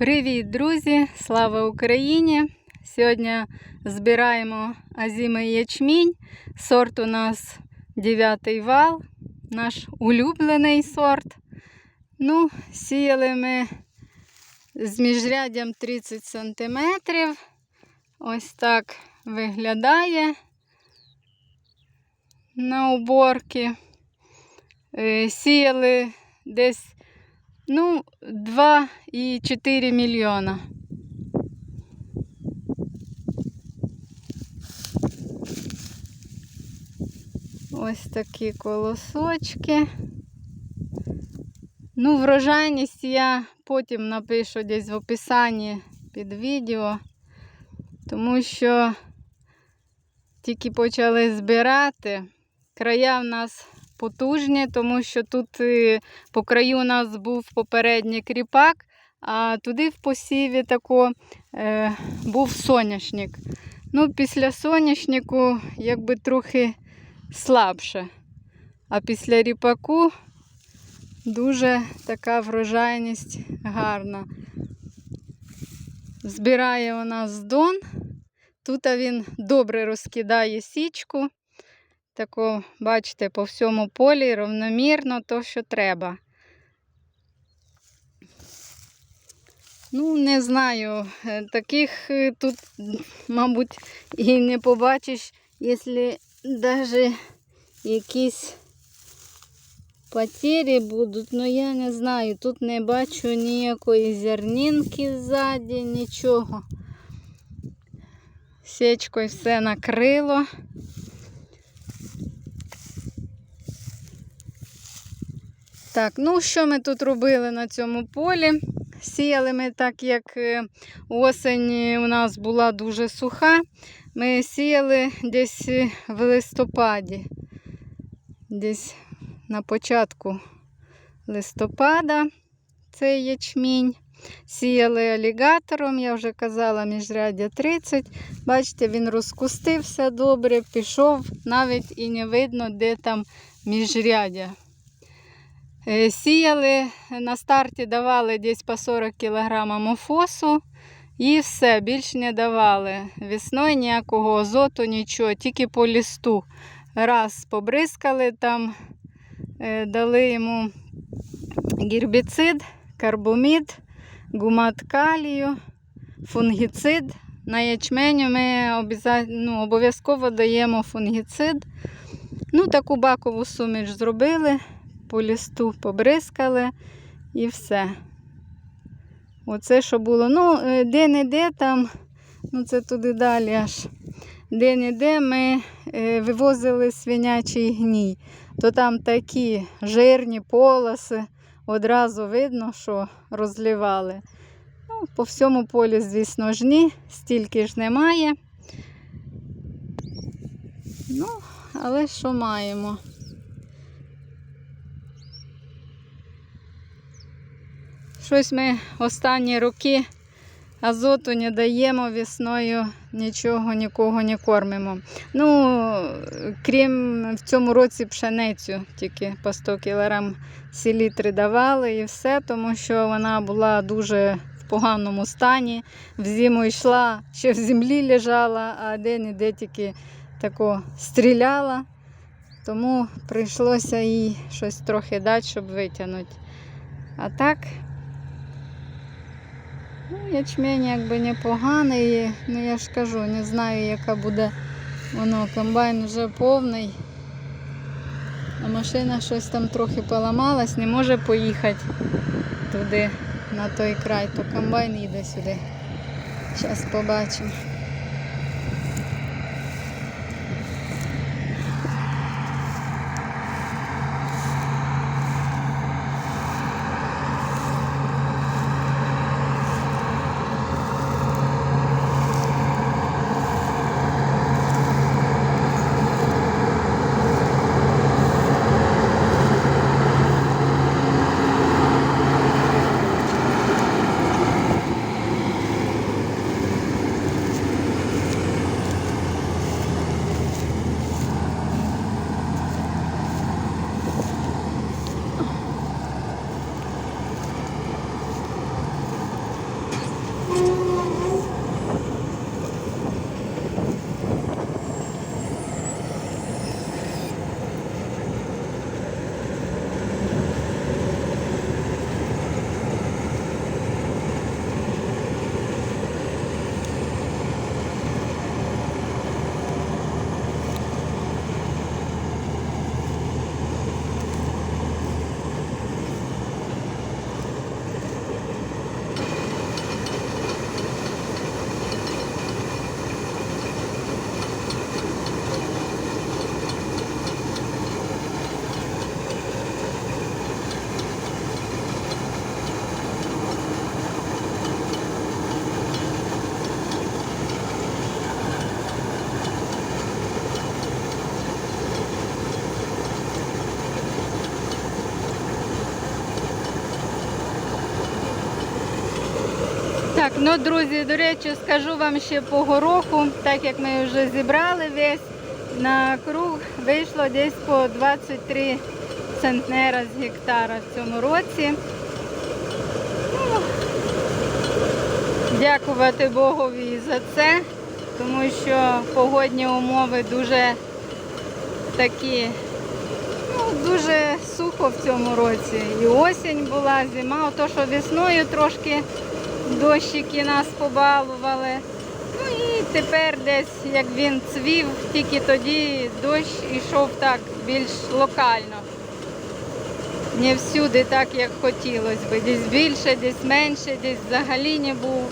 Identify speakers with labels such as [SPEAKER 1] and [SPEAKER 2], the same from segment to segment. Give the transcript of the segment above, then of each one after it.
[SPEAKER 1] Привіт, друзі! Слава Україні! Сьогодні збираємо азімий ячмінь. Сорт у нас 9 вал, наш улюблений сорт. Ну, сіяли ми з міжряддям 30 см. Ось так виглядає на уборки. Е, Сіяли десь Ну, 2,4 мільйона. Ось такі колосочки. Ну, врожайність я потім напишу десь в описанні під відео, тому що тільки почали збирати. Края в нас потужні, тому що тут е, по краю у нас був попередній кріпак, а туди в посіві тако е, був соняшник. Ну, Після соняшнику якби трохи слабше. А після ріпаку дуже така врожайність гарна. Збирає у нас дон. Тут він добре розкидає січку. Тако, бачите, по всьому полі равномірно то, що треба. Ну, не знаю, е, таких е, тут, мабуть, і не побачиш, якщо навіть якісь потері будуть, ну я не знаю, тут не бачу ніякої зернинки ззаді, нічого. Сечкою все накрило. Так, ну що ми тут робили на цьому полі? Сіяли ми так, як е, осень у нас була дуже суха. Ми сіяли десь е, в листопаді, десь на початку листопада цей ячмінь. Сіяли алігатором, я вже казала, міжряддя 30. Бачите, він розкустився добре, пішов, навіть і не видно, де там міжряддя. Е, сіяли, на старті давали десь по 40 кг мофосу і все, більш не давали. Весною ніякого азоту, нічого, тільки по лісту. Раз побризкали там, е, дали йому гербіцид, карбомід, гумат калію, фунгіцид. На ячменю ми ну, обов'язково даємо фунгіцид. Ну, Таку бакову суміш зробили по лісту побризкали і все. Оце, що було. Ну, де-не-де там, ну це туди далі аж. Де-не-де ми е, вивозили свинячий гній, то там такі жирні полоси, одразу видно, що розливали. Ну, По всьому полі, звісно ж, ні, стільки ж немає. Ну, але що маємо? Щось ми останні роки азоту не даємо весною, нічого, нікого не кормимо. Ну, крім в цьому році пшеницю, тільки по 100 кг селітри давали і все, тому що вона була дуже в поганому стані. В зиму йшла, ще в землі лежала, а де-не-де тільки тако стріляла. Тому прийшлося їй щось трохи дати, щоб витягнути. А так. Ну, ячмень якби непоганий, ну я ж кажу, не знаю, яка буде воно. Комбайн вже повний. А машина щось там трохи поламалась, не може поїхати туди, на той край, то комбайн їде сюди. Зараз побачимо. Ну друзі, до речі, скажу вам ще по гороху, так як ми вже зібрали весь на круг, вийшло десь по 23 центнера з гектара в цьому році. Ну, дякувати Богові за це, тому що погодні умови дуже такі, ну, дуже сухо в цьому році. І осінь була, зима, ото що весною трошки дощики нас побалували. Ну і тепер десь, як він цвів, тільки тоді дощ йшов так більш локально. Не всюди так, як хотілося би. Десь більше, десь менше, десь взагалі не був.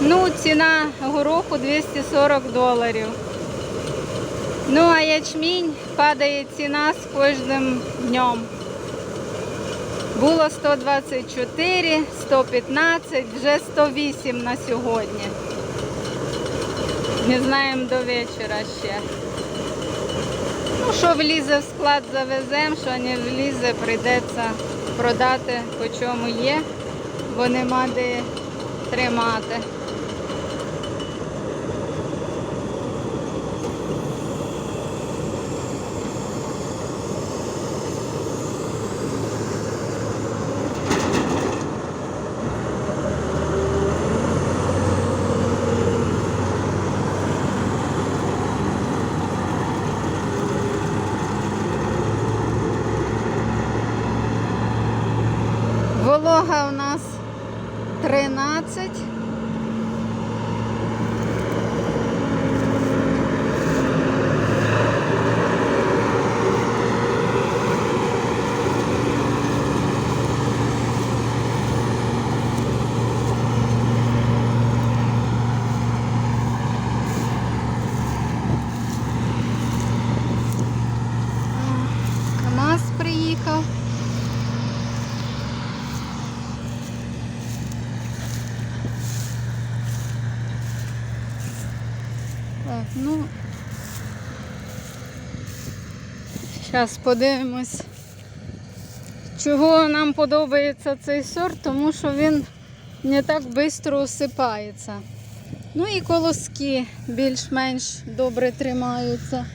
[SPEAKER 1] Ну, ціна гороху 240 доларів. Ну, а ячмінь падає ціна з кожним днем. Було 124, 115, вже 108 на сьогодні. Не знаємо до вечора ще. Ну, що влізе в склад, завеземо, що не влізе, прийдеться продати по чому є, бо нема де тримати. Волога у нас 13. КамАЗ приїхав. Так, ну. Зараз подивимось, чого нам подобається цей сорт, тому що він не так швидко осипається. Ну і колоски більш-менш добре тримаються.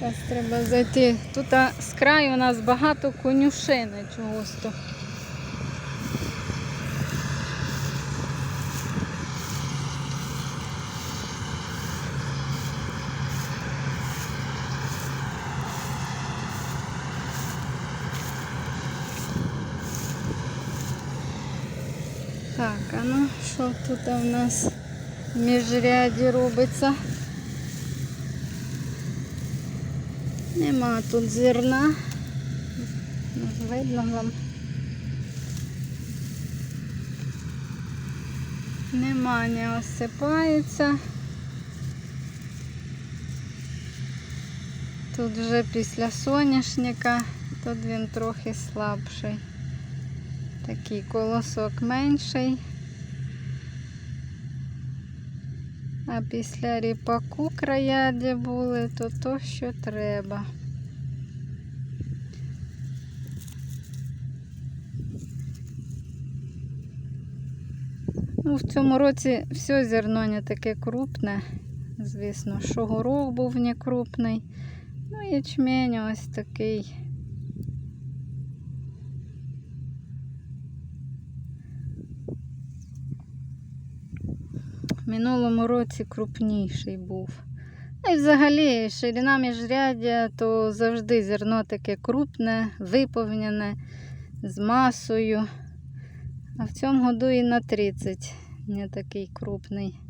[SPEAKER 1] Зараз треба зайти. Тут з краю у нас багато конюшини чогось то. Так, а ну що тут у нас в міжряді робиться? Нема тут зерна. Видно вам. Нема, не осипається. Тут вже після соняшника, тут він трохи слабший. Такий колосок менший. А після ріпаку края, де були, то то, що треба. Ну, в цьому році все зерно не таке крупне. Звісно, що був не крупний. Ну, ячмень ось такий. Минулому році крупніший був. Ну і взагалі ширина міжряддя, то завжди зерно таке крупне, виповнене, з масою. А в цьому году і на 30 не такий крупний.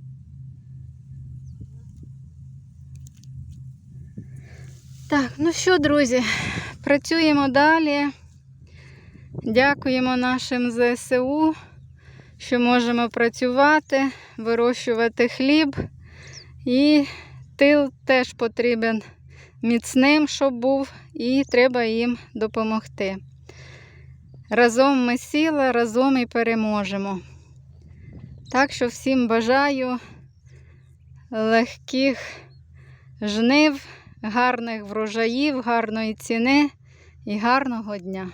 [SPEAKER 1] Так, ну що, друзі, працюємо далі. Дякуємо нашим ЗСУ, що можемо працювати, вирощувати хліб. І тил теж потрібен міцним, щоб був, і треба їм допомогти. Разом ми сила, разом і переможемо. Так що всім бажаю легких жнив, гарних врожаїв, гарної ціни і гарного дня.